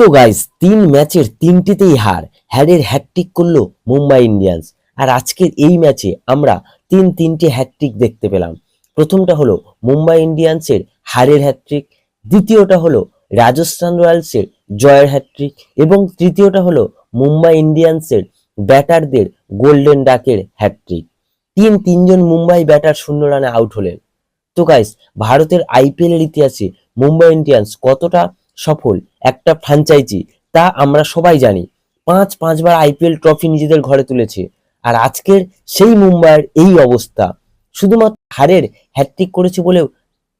তো গাইস তিন ম্যাচের তিনটিতেই হার। হ্যারের হ্যাটট্রিক করল মুম্বাই ইন্ডিয়ান্স আর আজকের এই ম্যাচে আমরা তিন তিনটে হ্যাটট্রিক দেখতে পেলাম। প্রথমটা হলো মুম্বাই ইন্ডিয়ান্সের হারের হ্যাটট্রিক দ্বিতীয়টা হলো রাজস্থান রয়্যালসের জয়ের হ্যাটট্রিক এবং তৃতীয়টা হলো মুম্বাই ইন্ডিয়ান্সের ব্যাটারদের গোল্ডেন ডাকের হ্যাটট্রিক তিন তিনজন মুম্বাই ব্যাটার শূন্য রানে আউট হলেন। তো গাইস ভারতের আইপিএল এর ইতিহাসে মুম্বাই ইন্ডিয়ান্স কতটা সফল, একটা ফ্র্যাঞ্চাইজি তা আমরা সবাই জানি। পাঁচ, পাঁচবার আইপিএল ট্রফি নিজেদের ঘরে তুলেছে। আর আজকের সেই মুম্বাইয়ের এই অবস্থা, শুধুমাত্র হারের হ্যাট্রিক করেছে বলেও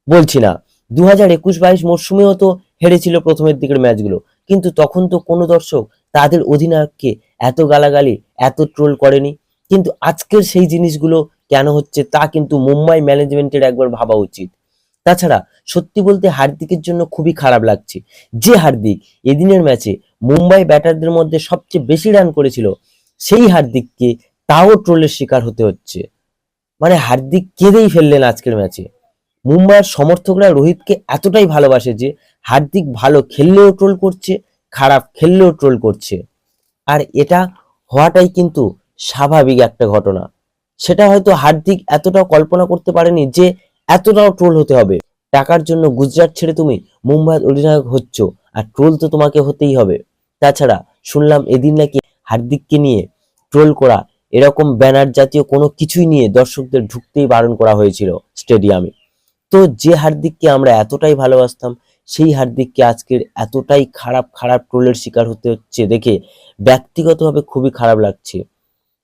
বলছি না। দু হাজার একুশ বাইশ মরশুমেও তো হেরেছিল প্রথমের দিকের ম্যাচগুলো। কিন্তু তখন তো কোনো দর্শক তাদের অধিনায়ককে এত গালাগালি, এত ট্রোল করেনি। কিন্তু আজকের সেই জিনিসগুলো কেন হচ্ছে তা কিন্তু মুম্বাই ম্যানেজমেন্টের একবার ভাবা উচিত। তাছাড়া সত্যি বলতে হার্দিকের জন্য খুবই খারাপ লাগছে। যে হার্দিক এদিনের ম্যাচে মুম্বাই ব্যাটারদের মধ্যে সবচেয়ে বেশি রান করেছিল, সেই হার্দিককে তাও ট্রোলের শিকার হতে হচ্ছে। মানে হার্দিক কেঁদেই ফেললেন আজকের ম্যাচে। মুম্বাইয়ের সমর্থকরা রোহিতকে এতটাই ভালোবাসে যে হার্দিক ভালো খেললেও ট্রোল করছে, খারাপ খেললেও ট্রোল করছে। আর এটা হওয়াটাই কিন্তু স্বাভাবিক একটা ঘটনা। সেটা হয়তো হার্দিক এতটাও কল্পনা করতে পারেনি যে এতটাও ট্রোল হতে হবে। টাকার জন্য গুজরাট ছেড়ে তুমি মুম্বাইয়ের অধিনায়ক হচ্ছ আর ট্রোল তো তোমাকে হতেই হবে। তাছাড়া শুনলাম এদিন নাকি হার্দিককে নিয়ে ট্রোল করা, এরকম ব্যানার জাতীয় কোনো কিছুই নিয়ে দর্শকদের ঢুকতেই বারণ করা হয়েছিল স্টেডিয়ামে। তো যে হার্দিককে আমরা এতটাই ভালোবাসতাম, সেই হার্দিককে আজকের এতটাই খারাপ খারাপ ট্রোলের শিকার হতে হচ্ছে দেখে ব্যক্তিগতভাবে খুবই খারাপ লাগছে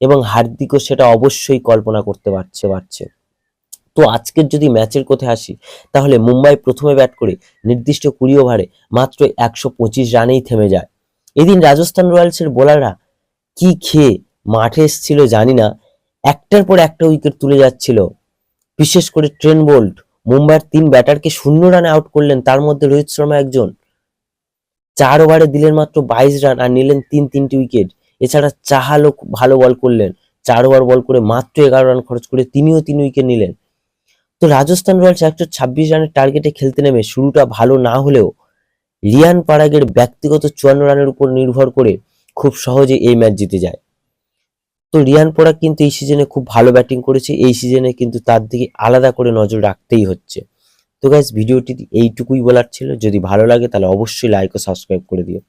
এবং হার্দিকও সেটা অবশ্যই কল্পনা করতে পারছে পারছে। তো আজকের যদি ম্যাচের কথায় আসি, তাহলে মুম্বাই প্রথমে ব্যাট করে নির্দিষ্ট কুড়ি ওভারে মাত্র একশো পঁচিশ রানেই থেমে যায়। এদিন রাজস্থান রয়্যালসের বোলাররা কি খেয়ে মাঠে এসেছিল জানি না, একটার পর একটা উইকেট তুলে যাচ্ছিল। বিশেষ করে ট্রেন বোল্ট মুম্বাইয়ের তিন ব্যাটারকে শূন্য রানে আউট করলেন, তার মধ্যে রোহিত শর্মা একজন। চার ওভারে দিলেন মাত্র বাইশ রান আর নিলেন তিন তিনটি উইকেট এছাড়া চাহালও ভালো বল করলেন, চার ওভার বল করে মাত্র এগারো রান খরচ করে তিনিও তিন উইকেট নিলেন। তো রাজস্থান রয়্যালস একশো ছাব্বিশ রানের টার্গেটে খেলতে নেমে শুরুটা ভালো না হলেও রিয়ান পারাগের ব্যক্তিগত চুয়ান্ন রানের উপর নির্ভর করে খুব সহজে এই ম্যাচ জিতে যায়। তো রিয়ান পরাগ কিন্তু এই সিজনে খুব ভালো ব্যাটিং করেছে, এই সিজনে কিন্তু তার দিকে আলাদা করে নজর রাখতেই হচ্ছে। তো গাইজ ভিডিওটি এইটুকুই বলার ছিল, যদি ভালো লাগে তাহলে অবশ্যই লাইক ও সাবস্ক্রাইব করে দিও।